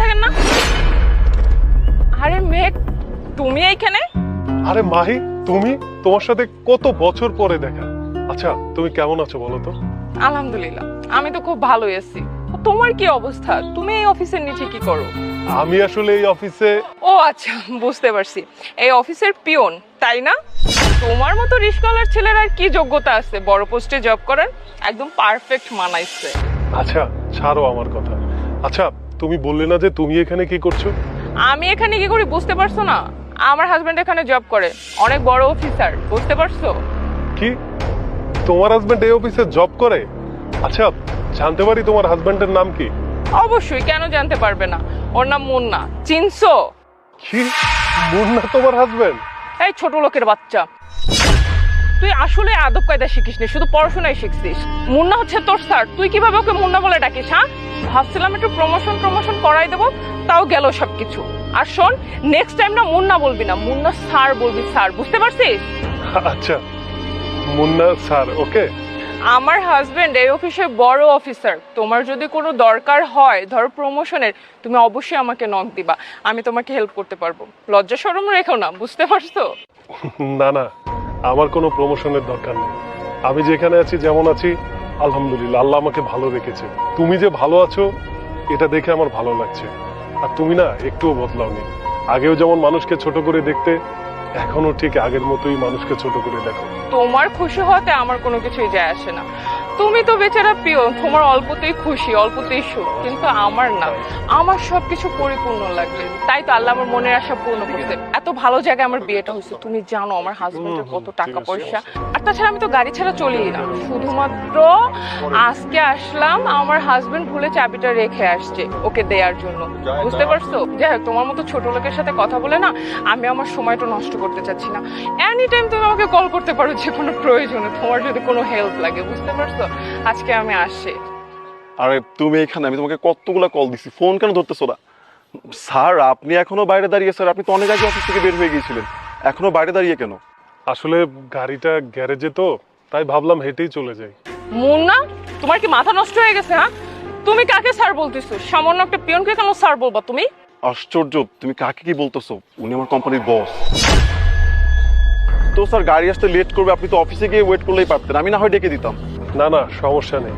দাঁড়িয়ে থাকেন না? আরে মেঘ তুমি এইখানে? আরে মাহি তুমি? তোমার সাথে কত বছর পরে দেখা। আচ্ছা তুমি কেমন আছো বলো তো? আলহামদুলিল্লাহ আমি তো খুব ভালোই আছি। তোমার কি অবস্থা? তুমি এই অফিসের নিচে কি করো? আমি আসলে এই অফিসে ও আচ্ছা বুঝতে পারছি। এই অফিসের পিয়ন তাই না? তোমার মতো রিস্কলার ছেলের আর কি যোগ্যতা আছে? বড় পোস্টে জব করার একদম পারফেক্ট মানাইছে। আচ্ছা ছাড়ো আমার কথা। আচ্ছা তুমি বললে না যে তুমি এখানে কি করছ? আমি এখানে কি করি বুঝতে পারছ না? আমার হাজবেন্ড এখানে জব করে। অনেক বড় অফিসার বুঝতে পারছ? কি? তোমার হাজবেন্ড এই অফিসে জব করে? আচ্ছা জানতে পারি তোমার হাজবেন্ডের নাম কি? অবশ্যই কেন জানতে পারবে না? ওর নাম মুন্না। চিনছো? কি? মুন্না তোমার হাজবেন্ড এই ছোট লোকের বাচ্চা। তুই আসলে আদব কায়দা শিখিস নি শুধু পড়াশোনাই শিখছিস। মুন্না হচ্ছে তোর স্যার তুই কীভাবে ওকে মুন্না বলে ডাকিস হ্যাঁ? ভাবছিলাম একটু প্রমোশন প্রমোশন করাই দেবো তাও গেল সবকিছু। আর শোন নেক্সট টাইম না মুন্না বলবি না মুন্না স্যার বলবি স্যার বুঝতে পারছিস? আচ্ছা মুন্না স্যার ওকে আমার হাজবেন্ড এই অফিসে বড় অফিসার তোমার যদি কোনো দরকার হয় ধরো প্রমোশনের তুমি অবশ্যই আমাকে নক দিবা আমি তোমাকে হেল্প করতে পারব। লজ্জা শরম রেখো না বুঝতে পারছ? না না আমার কোনো প্রমোশনের দরকার নেই। আমি যেখানে আছি, যেমন আছি, আলহামদুলিল্লাহ, আল্লাহ আমাকে ভালো রেখেছে। তুমি যে ভালো আছো, এটা দেখে আমার ভালো লাগছে। আর তুমি না, একটুও বদলাওনি। আগেও যেমন মানুষকে ছোট করে দেখতে এখনও ঠিক আগের মতোই মানুষকে ছোট করে দেখো। তোমার খুশি হতে আমার কোনো কিছুই যায় আসে না। তুমি তো বেচারা প্রিয় তোমার অল্পতেই খুশি অল্পতেই সুখ কিন্তু আমার না। আমার সবকিছু পরিপূর্ণ লাগবে। তাই তো আল্লাহ আমার মনের আশা পূর্ণ করতে এত ভালো জায়গায় আমার বিয়েটা হয়েছে তুমি জানো আমার হাজবেন্ডের কত টাকা পয়সা। আর তাছাড়া আমি তো গাড়ি ছাড়া চলিই না। শুধুমাত্র আজকে আসলাম আমার হাজবেন্ড ভুলে চাবিটা রেখে আসছে ওকে দেওয়ার জন্য। বুঝতে পারছ? যাই হোক তোমার মতো ছোট লোকের সাথে কথা বলে না আমি আমার সময়টা নষ্ট করতে চাচ্ছি না। এনি টাইম তুমি আমাকে কল করতে পারো যে কোনো প্রয়োজনে তোমার যদি কোনো হেল্প লাগে বুঝতে পারছ? আজকে আমি আসছি আরে তুমি এখানে আমি তোমাকে কতগুলা কল দিছি। ফোন কেন ধরতেছো না স্যার আপনি এখনও বাইরে দাঁড়িয়ে স্যার আপনি তো অনেক আগে অফিস থেকে বের হয়ে গিয়েছিলেন। এখনও বাইরে দাঁড়িয়ে কেন? আসলে গাড়িটা গ্যারেজে তো তাই ভাবলাম হেঁটেই চলে যাই। মুন্না তোমার কি মাথা নষ্ট হয়ে গেছে হ্যাঁ? তুমি কাকে স্যার বলতেছো? সামান্য একটা পিয়নকে কেন স্যার বলবা তুমি? আশ্চর্য তুমি কাকে কি বলতেছো? উনি আমার কোম্পানির বস তো স্যার গাড়ি আসতে লেট করবে আপনি তো অফিসে গিয়ে ওয়েট করলেই পারতেন আমি না হয় ডেকে দিতাম। না না সমস্যা নেই।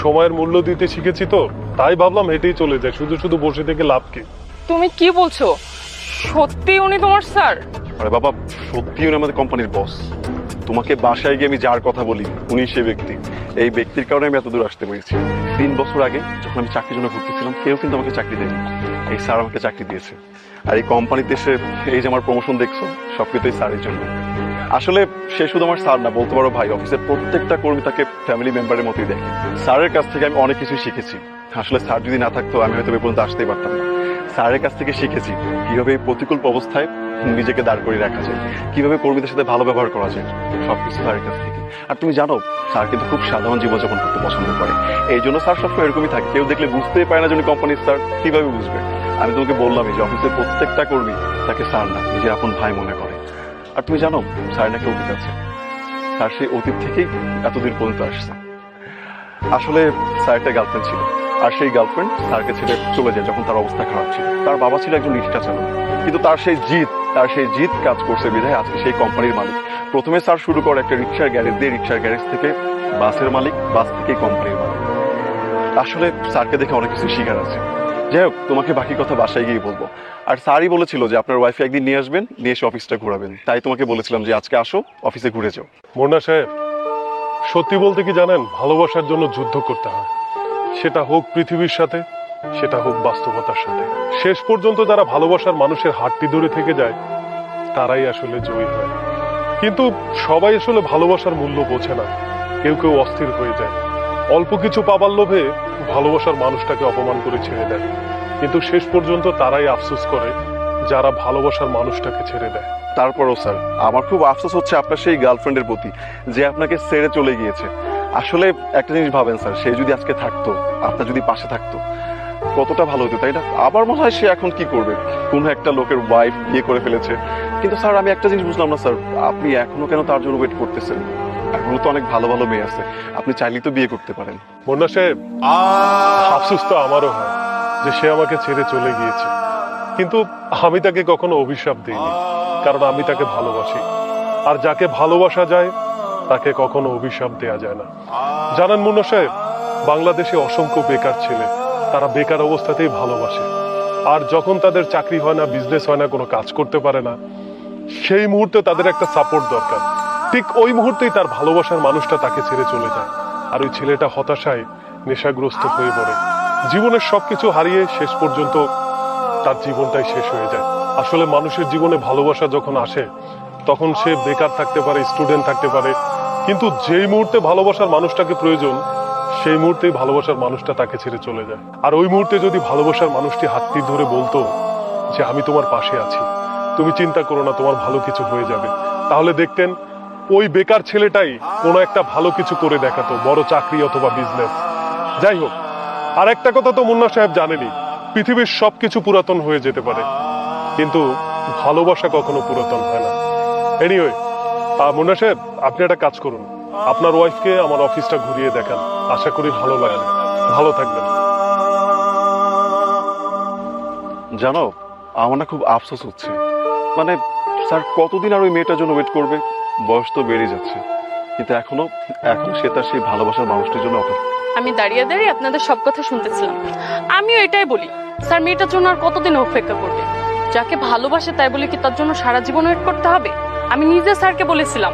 সময়ের মূল্য দিতে শিখেছি তো তাই ভাবলাম হেঁটেই চলে যাই শুধু শুধু বসে থেকে লাভ কি? তুমি কি বলছো? সত্যি উনি তোমার স্যার? আরে বাবা সত্যি উনি আমাদের কোম্পানির বস। তোমাকে বাসায় গিয়ে আমি যার কথা বলি উনি সে ব্যক্তি। এই ব্যক্তির কারণে আমি এত দূর আসতে পেরেছি। তিন বছর আগে যখন আমি চাকরির জন্য ঘুরতেছিলাম কেউ কিন্তু আমাকে চাকরি দেয়নি। এই স্যার আমাকে চাকরি দিয়েছে। আর এই কোম্পানিতে এসে এই যে আমার প্রমোশন দেখছ সবকিছু এই স্যারের জন্য। আসলে সে শুধু আমার স্যার না, বলতে পারো ভাই, অফিসের প্রত্যেকটা কর্মী তাকে ফ্যামিলি মেম্বারের মতোই দেখে। স্যারের কাছ থেকে আমি অনেক কিছুই শিখেছি। আসলে স্যার যদি না থাকতো, আমি হয়তো এ পর্যন্ত আসতেই পারতাম না। স্যারের কাছ থেকে শিখেছি কীভাবে প্রতিকূল অবস্থায় নিজেকে দাঁড় করিয়ে রাখা যায়, কীভাবে কর্মীদের সাথে ভালো ব্যবহার করা যায়, সবকিছু স্যারের কাছ থেকে। আর তুমি জানো, স্যার কিন্তু খুব সাধারণ জীবনযাপন করতে পছন্দ করে। এই জন্য স্যার সবসময় এরকমই থাকে। কেউ দেখলে বুঝতেই পারে না যে কোম্পানির স্যার, কীভাবে বুঝবে? আমি তোমাকে বললামই যে অফিসের প্রত্যেকটা কর্মী তাকে স্যার না, নিজের আপন ভাই মনে করে। আর তুমি জানো স্যার নাকি অতীত আছে। স্যার সেই অতীত থেকেই এতদিন পর্যন্ত আসছে। আসলে স্যার একটা গার্লফ্রেন্ড ছিল। আর সেই গার্লফ্রেন্ড স্যারকে ছেড়ে চলে যায় যখন তার অবস্থা খারাপ ছিল। তার বাবা ছিল একজন রিক্সা চালক। কিন্তু তার সেই জিত তার সেই জিত কাজ করছে বিধায় আজকে সেই কোম্পানির মালিক। প্রথমে স্যার শুরু করে একটা রিক্সার গ্যারেজ দিয়ে রিক্সার গ্যারেজ থেকে বাসের মালিক, বাস থেকে কোম্পানির মালিক। আসলে স্যারকে দেখে অনেক কিছু শিকার আছে। যাই হোক, তোমাকে বাকি কথা বাসায় গিয়ে বলব। আর স্যারই বলেছিল যে আপনার ওয়াইফ একদিন নিয়ে আসবেন, নিয়ে এসে অফিসটা ঘোরাবেন। তাই তোমাকে বলেছিলাম যে আজকে আসো অফিসে ঘুরে যাও। মোনা সাহেব, সত্যি বলতে কি জানেন, ভালোবাসার জন্য যুদ্ধ করতে হয়। সেটা হোক পৃথিবীর সাথে, সেটা হোক বাস্তবতার সাথে। শেষ পর্যন্ত যারা ভালোবাসার মানুষের হাতটি ধরে থেকে যায়, তারাই আসলে জয়ী হয়। কিন্তু সবাই আসলে ভালোবাসার মূল্য বোঝে না। কেউ কেউ অস্থির হয়ে যায়। অল্প কিছু পাবার লোভে ভালোবাসার মানুষটাকে অপমান করে ছেড়ে দেয়। কিন্তু শেষ পর্যন্ত তারাই আফসোস করে, যারা ভালোবাসার মানুষটাকে ছেড়ে দেয়। তারপরও স্যার, আমার খুব আফসোস হচ্ছে আপনার সেই গার্লফ্রেন্ডের প্রতি, যে আপনাকে ছেড়ে চলে গিয়েছে। আসলে একটা জিনিস ভাবেন স্যার, সে যদি আজকে থাকতো, আপনার যদি পাশে থাকতো, কতটা ভালো হতো, তাই না? আবার মনে হয় সে এখন কি করবে? কোনো একটা লোকের ওয়াইফ বিয়ে করে ফেলেছে। কিন্তু স্যার, আমি একটা জিনিস বুঝলাম না, স্যার, আপনি এখনও কেন তার জন্য ওয়েট করতেছেন? এখনও তো অনেক ভালো ভালো মেয়ে আছে। আপনি চাইলেই তো বিয়ে করতে পারেন। মুন্না সাহেব, আফসোস তো আমারও হয় যে সে আমাকে ছেড়ে চলে গিয়েছে। কিন্তু আমি তাকে কখনো অভিশাপ দিইনি, কারণ আমি তাকে ভালোবাসি। আর যাকে ভালোবাসা যায়, তাকে কখনো অভিশাপ দেয়া যায় না। জানেন মুন্না সাহেব, বাংলাদেশে অসংখ্য বেকার ছেলে, তারা বেকার অবস্থাতেই ভালোবাসে। আর যখন তাদের চাকরি হয় না বিজনেস হয় না, কোনো কাজ করতে পারে না, সেই মুহূর্তে তাদের একটা সাপোর্ট দরকার। ঠিক ওই মুহূর্তেই তার ভালোবাসার মানুষটা তাকে ছেড়ে চলে যায়। আর ওই ছেলেটা হতাশায়, নেশাগ্রস্ত হয়ে পড়ে। জীবনের সবকিছু হারিয়ে শেষ পর্যন্ত তার জীবনটাই শেষ হয়ে যায়। আসলে মানুষের জীবনে ভালোবাসা যখন আসে, তখন সে বেকার থাকতে পারে, স্টুডেন্ট থাকতে পারে। কিন্তু যেই মুহূর্তে ভালোবাসার মানুষটাকে প্রয়োজন, সেই মুহূর্তেই ভালোবাসার মানুষটা তাকে ছেড়ে চলে যায়। আর ওই মুহূর্তে যদি ভালোবাসার মানুষটি হাতটি ধরে বলতো যে, আমি তোমার পাশে আছি। তুমি চিন্তা করো না, তোমার ভালো কিছু হয়ে যাবে। তাহলে দেখতেন ওই বেকার ছেলেটাই কোনো একটা ভালো কিছু করে দেখাতো, বড় চাকরি অথবা বিজনেস যাই হোক, আর একটা কথা তো মুন্না সাহেব জানেনি পৃথিবীর সবকিছু পুরাতন হয়ে যেতে পারে। কিন্তু ভালোবাসা কখনো পুরাতন হয় না। এনিওয়ে মুন্না সাহেব, আপনি একটা কাজ করুন। আপনার ওয়াইফকে আমার অফিসটা ঘুরিয়ে দেখান। আশা করি ভালো লাগবে। ভালো থাকবেন। জানো, আমার না খুব আফসোস হচ্ছে। মানে স্যার, কতদিন আর ওই মেয়েটার জন্য ওয়েট করবে? বয়স তো বেড়ে যাচ্ছে। কিন্তু এখনও, এখন সে তার সেই ভালোবাসার মানুষটির জন্য অপেক্ষা আমি দাঁড়িয়ে দাঁড়িয়ে আপনাদের সব কথা শুনতেছিলাম। আমিও এটাই বলি, স্যার, মেয়েটার জন্য আর কতদিন অপেক্ষা করবে? যাকে ভালোবাসে তাই বলে কি তার জন্য সারা জীবন ওয়েট করতে হবে? আমি নিজে স্যারকে বলেছিলাম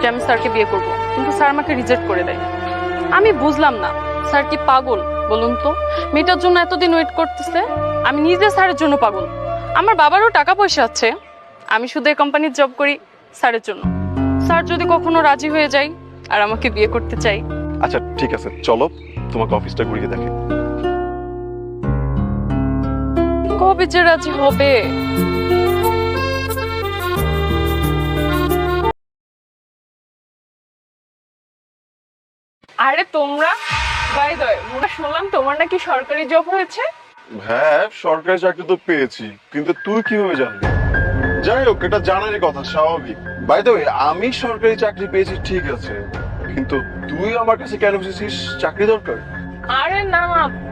যে আমি স্যারকে বিয়ে করব, কিন্তু স্যার আমাকে রিজেক্ট করে দেয় আমি বুঝলাম না, স্যার কি পাগল বলুন তো? মেয়েটার জন্য এতদিন ওয়েট করতেছে, আমি নিজে স্যারের জন্য পাগল। আমার বাবারও টাকা পয়সা আছে আমি শুধু এই কোম্পানির জব করি স্যারের জন্য। স্যার যদি কখনো রাজি হয়ে যায় আর আমাকে বিয়ে করতে চাই আচ্ছা ঠিক আছে চলো তোমাকে অফিসটা ঘুরিয়ে দেখে। কবে যে রাজি হবে? আরে তোমরা বাই দয় মোটা শুনলাম তোমার নাকি সরকারি জব হয়েছে? হ্যাঁ সরকারি চাকরি তো পেয়েছি কিন্তু তুই কীভাবে জানবি যাই হোক এটা জানারই কথা স্বাভাবিক। বাই দ্য আমি সরকারি চাকরি পেয়েছি ঠিক আছে। কিন্তু তুই আমার কাছে কেন এসেছিস চাকরি দরকার? আরে না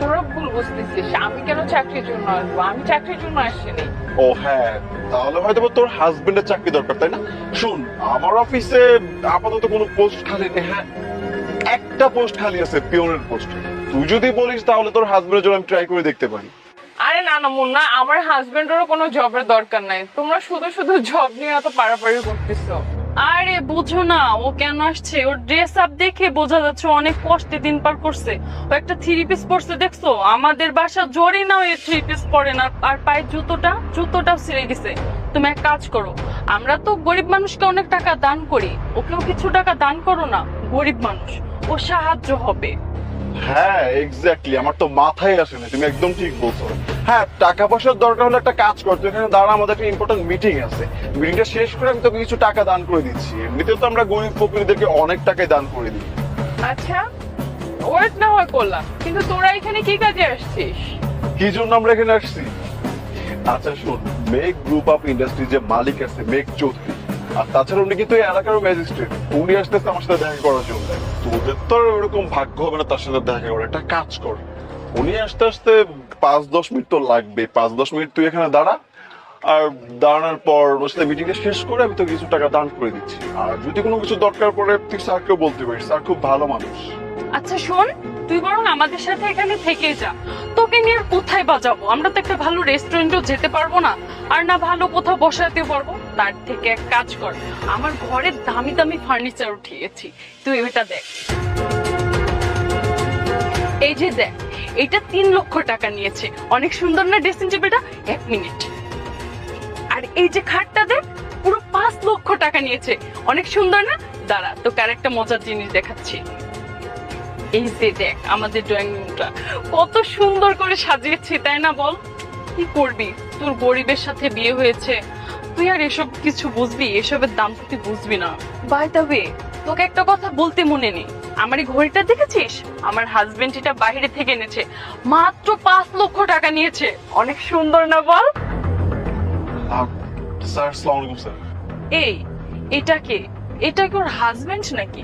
তোরা ভুল বুঝতেছিস। আমি কেন চাকরির জন্য আসব? আমি চাকরির জন্য আসিনি। ও হ্যাঁ তাহলে হয়তো তোর হাজবেন্ডের চাকরি দরকার তাই না? শুন আমার অফিসে আপাতত কোনো পোস্ট খালি নেই হ্যাঁ? একটা পোস্ট খালি আছে পিওনের পোস্ট তুই যদি বলিস তাহলে তোর হাজবেন্ডের জন্য আমি ট্রাই করে দেখতে পারি। না না, মুন্না, আমার হাজবেন্ডেরও কোনো জবের দরকার নাই। তোমরা শুধু শুধু জব নিয়ে এত পারাপারি করতেছো। আরে, বুঝো না, ও কেন আসছে? ওর ড্রেস আপ দেখে বোঝা যাচ্ছে অনেক কষ্টে দিন পার করছে। ও একটা থ্রি পিস পরছে, দেখছ? আমাদের বাসা জোরে না ওই থ্রি পিস পরে না, আর পায়ের জুতোটা, জুতোটাও ছিঁড়ে গেছে। তুমি এক কাজ করো, আমরা তো গরিব মানুষকে অনেক টাকা দান করি। ওকেও কিছু টাকা দান করো না, গরিব মানুষ। ও সাহায্য হবে। হ্যাঁ এক্স্যাক্টলি আমার তো মাথায় আসে না তুমি একদম ঠিক বলছো। হ্যাঁ টাকা পয়সার দরকার হলে একটা কাজ করতো এখানে দাঁড়া আমাদের একটা ইম্পর্টেন্ট মিটিং আছে। মিটিংটা শেষ করে আমি তোকে কিছু টাকা দান করে দিচ্ছি। তো আমরা গরিব ফকিরদেরকে অনেক টাকাই দান করে দিই। আচ্ছা ওয়েট না হয় করলাম কিন্তু তোরা এখানে কি কাজে আসছিস? কি জন্য আমরা এখানে আসছি? আচ্ছা শোন মেক গ্রুপ অফ ইন্ডাস্ট্রি যে মালিক আছে মেক চৌধুরী আর তাছাড়া উনি কিন্তু এলাকার ম্যাজিস্ট্রেট উনি আসতেছে আমার সাথে দেখা করার জন্য। তোদের তো আর ওরকম ভাগ্য হবে না তার সাথে দেখা করার। একটা কাজ কর। উনি আসতে আসতে পাঁচ, দশ মিনিট তো লাগবে। পাঁচ, দশ মিনিট তুই এখানে দাঁড়া। আর দাঁড়ানোর পর ওর সাথে মিটিংটা শেষ করে আমি তো কিছু টাকা দান করে দিচ্ছি। আর যদি কোনো কিছু দরকার পড়ে, তুই স্যারকেও বলতে পারিস। স্যার খুব ভালো মানুষ। আচ্ছা শোন, তুই বরং আমাদের সাথে এখানে থেকে যা। তোকে নিয়ে কোথায় বাজাবো আমরা তো একটা ভালো রেস্টুরেন্টও যেতে পারব না। আর না ভালো কোথাও বসাতে পারব। তার থেকে এক কাজ কর। আমার ঘরে দামি দামি ফার্নিচার উঠিয়েছি। তুই এটা দেখ। এই যে দেখ, এটা তিন লক্ষ টাকা নিয়েছে। অনেক সুন্দর না ড্রেসিং টেবিলটা? এক মিনিট। আর এই যে খাটটা দেখ, পুরো পাঁচ লক্ষ টাকা নিয়েছে। অনেক সুন্দর না? দাঁড়া, তোকে আর একটা মজার জিনিস দেখাচ্ছি। এই যে দেখ, আমাদের ড্রয়িং রুমটা কত সুন্দর করে সাজিয়েছি, তাই না বল? কি করবি? তোর গরিবের সাথে বিয়ে হয়েছে। তুই আর এসব কিছু বুঝবি? এসবের দাম তো তুই বুঝবি না। বাই দ্য ওয়ে তোকে একটা কথা বলতে মনে নেই। আমার এই ঘড়িটা দেখেছিস? আমার হাজবেন্ড এটা বাইরে থেকে এনেছে। মাত্র পাঁচ লক্ষ টাকা নিয়েছে। অনেক সুন্দর না বল? আর স্যার আসসালামু আলাইকুম স্যার। এই এটা কে? এটা কি ওর হাজবেন্ড নাকি?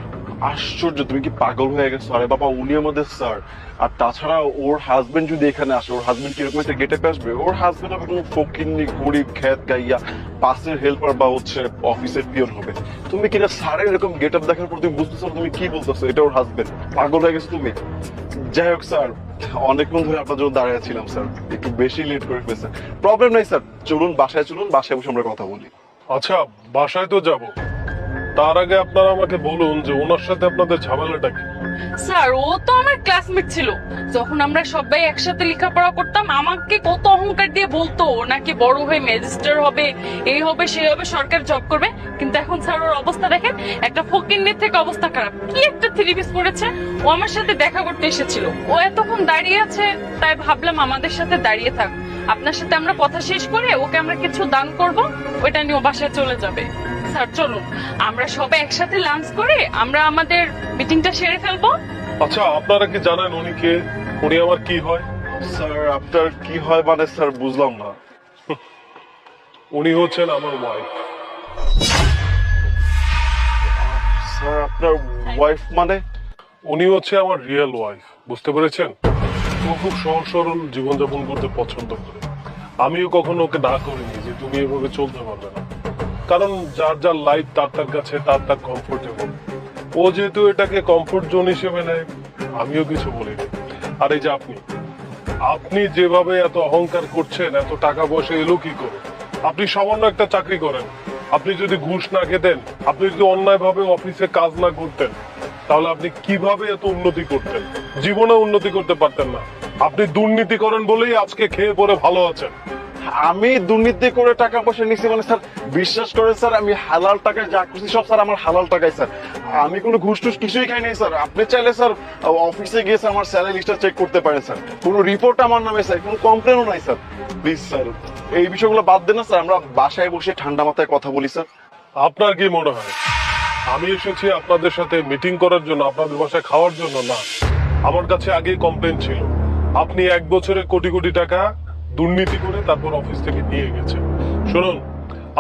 আশ্চর্য, তুমি কি পাগল হয়ে গেছো? আরে বাবা উনি আমাদের স্যার। আর তাছাড়া ওর হাজবেন্ড যদি এখানে আসে, ওর হাজবেন্ড কীরকম একটা গেটে আসবে? ওর হাজবেন্ড হবে কোনো ফকিন্নি গরিব খ্যাত গাইয়া পাসের হেল্পার বা হচ্ছে অফিসের পিয়ন হবে। তুমি কিনা স্যারের এরকম গেট আপ দেখার পর তুমি বুঝতেছো তুমি কি বলতেছো? এটা ওর হাজবেন্ড পাগল হয়ে গেছো তুমি? যাই হোক স্যার, অনেকক্ষণ ধরে আপনার জন্য দাঁড়িয়ে ছিলাম স্যার। একটু বেশি লেট করে ফেলেছেন প্রবলেম নাই স্যার। চলুন, বাসায় চলুন, বাসায় বসে আমরা কথা বলি। আচ্ছা বাসায় তো যাব। তার আগে আপনারা আমাকে বলুন যে ওনার সাথে আপনাদের ঝামেলাটা কি? স্যার, ও তো আমার ক্লাসমেট ছিল। যখন আমরা সবাই একসাথে লেখাপড়া করতাম, আমাকে কত অহংকার দিয়ে বলতো নাকি বড় হয়ে ম্যাজিস্ট্রেট হবে, এই হবে সে হবে, সরকার জব করবে। কিন্তু এখন স্যার, ওর অবস্থা দেখেন, একটা ফকিন্নের থেকে অবস্থা খারাপ। কি একটা থ্রি পিস পড়েছে? ও আমার সাথে দেখা করতে এসেছিল। ও এতক্ষণ দাঁড়িয়ে আছে, তাই ভাবলাম আমাদের সাথে দাঁড়িয়ে থাক। আপনার সাথে আমরা কথা শেষ করে ওকে আমরা কিছু দান করব ওটা নিয়ে ও বাসায় চলে যাবে। স্যার, চলুন। আমরা সবাই একসাথে লাঞ্চ করে আমরা আমাদের মিটিংটা সেরে ফেলব। আচ্ছা আপনারা কি জানেন উনি কে? উনি আমার কি হয়? স্যার, আপনার কি হয় মানে স্যার বুঝলাম না। উনি হচ্ছেন আমার ওয়াইফ স্যার, আপনার ওয়াইফ মানে? উনি হচ্ছে আমার রিয়েল ওয়াইফ বুঝতে পেরেছেন? ও খুব সহজ সরল জীবনযাপন করতে পছন্দ করে। আমিও কখনো ওকে না করিনি যে তুমি এভাবে চলতে পারবে না। কারণ যার যার লাইফ তার তার কাছে, তার তার কমফোর্টেবল ও যেহেতু এটাকে কমফোর্ট জোন হিসেবে নেয়, আমিও কিছু বলিনি আর এই যে আপনি আপনি যেভাবে এত অহংকার করছেন, এত টাকা পয়সা এলো কি করে? আপনি সামান্য একটা চাকরি করেন। আপনি যদি ঘুষ না খেতেন, আপনি যদি অন্যায়ভাবে অফিসে কাজ না করতেন, তাহলে আপনি কীভাবে এত উন্নতি করতেন? জীবনে উন্নতি করতে পারতেন না। আপনি দুর্নীতি করেন বলেই আজকে খেয়ে পরে ভালো আছেন। আমি দুর্নীতি করে টাকা পয়সা নিছি মানে স্যার, বিশ্বাস করে স্যার, আমি হালাল টাকায় যা করছি সব স্যার আমার হালাল টাকায়, স্যার। আমি কোনো ঘুষ টুস কিছুই খাই নাই, স্যার। আপনি চাইলে স্যার, অফিসে গিয়ে স্যার আমার স্যালারি লিস্টটা চেক করতে পারেন, স্যার। কোনো রিপোর্ট আমার নামে, স্যার, কোনো কমপ্লেনও নাই, স্যার। প্লিজ স্যার, এই বিষয়গুলো বাদ দেন না, স্যার। আমরা বাসায় বসে ঠান্ডা মাথায় কথা বলি, স্যার। আপনার কি মনে হয়? আমি এসেছি আপনাদের সাথে মিটিং করার জন্য, আপনাদের বাসায় খাওয়ার জন্য, না। আমার কাছে আগেই কমপ্লেন ছিল। আপনি এক বছরে কোটি কোটি টাকা দুর্নীতি করে তারপর অফিস থেকে নিয়ে গেছে। শুনুন,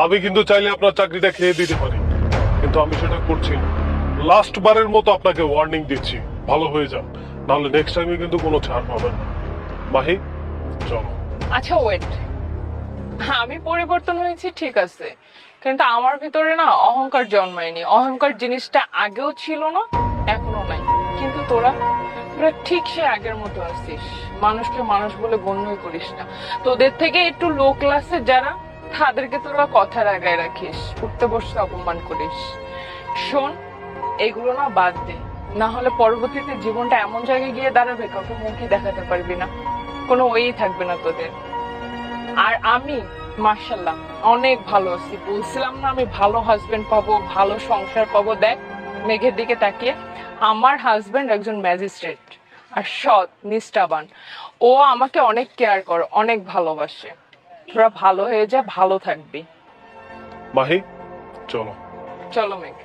আমি কিন্তু চাইলে আপনার চাকরিটা খেয়ে দিতে পারি, কিন্তু আমি সেটা করছি না। লাস্ট বারের মতো আপনাকে ওয়ার্নিং দিচ্ছি, ভালো হয়ে যান। নাহলে নেক্সট টাইমে কিন্তু কোনো ছাড় পাবেন না। মাহি, চলো। আচ্ছা ওয়েট আমি পরিবর্তন হয়েছি, ঠিক আছে। কিন্তু আমার ভিতরে না অহংকার জন্মায়নি। অহংকার জিনিসটা আগেও ছিল না, এখনও নাই। কিন্তু তোরা তোরা ঠিক সে আগের মতো আছিস। মানুষকে মানুষ বলে গণ্যই করিস না। তোদের থেকে একটু লো ক্লাসের যারা তাদেরকে তোরা লাগায় রাখিস। উঠতে বসতে অপমান করিস। শোন, এগুলো না বাদ দে। না হলে পরবর্তীতে জীবনটা এমন জায়গায় গিয়ে দাঁড়াবে কাউকে মুখই দেখাতে পারবি না। কোনো ওই থাকবে না তোদের। আর আমি মার্শাল্লাহ অনেক ভালো আছি। বলছিলাম না আমি ভালো হাজবেন্ড পাবো, ভালো সংসার পাবো। দেখ মেঘের দিকে তাকিয়ে আমার হাজব্যান্ড একজন ম্যাজিস্ট্রেট আর সৎ নিষ্ঠাবান। ও আমাকে অনেক কেয়ার করে অনেক ভালোবাসে। তোরা ভালো হয়ে যা ভালো থাকবি। মাহি চলো। চলো মেঘ।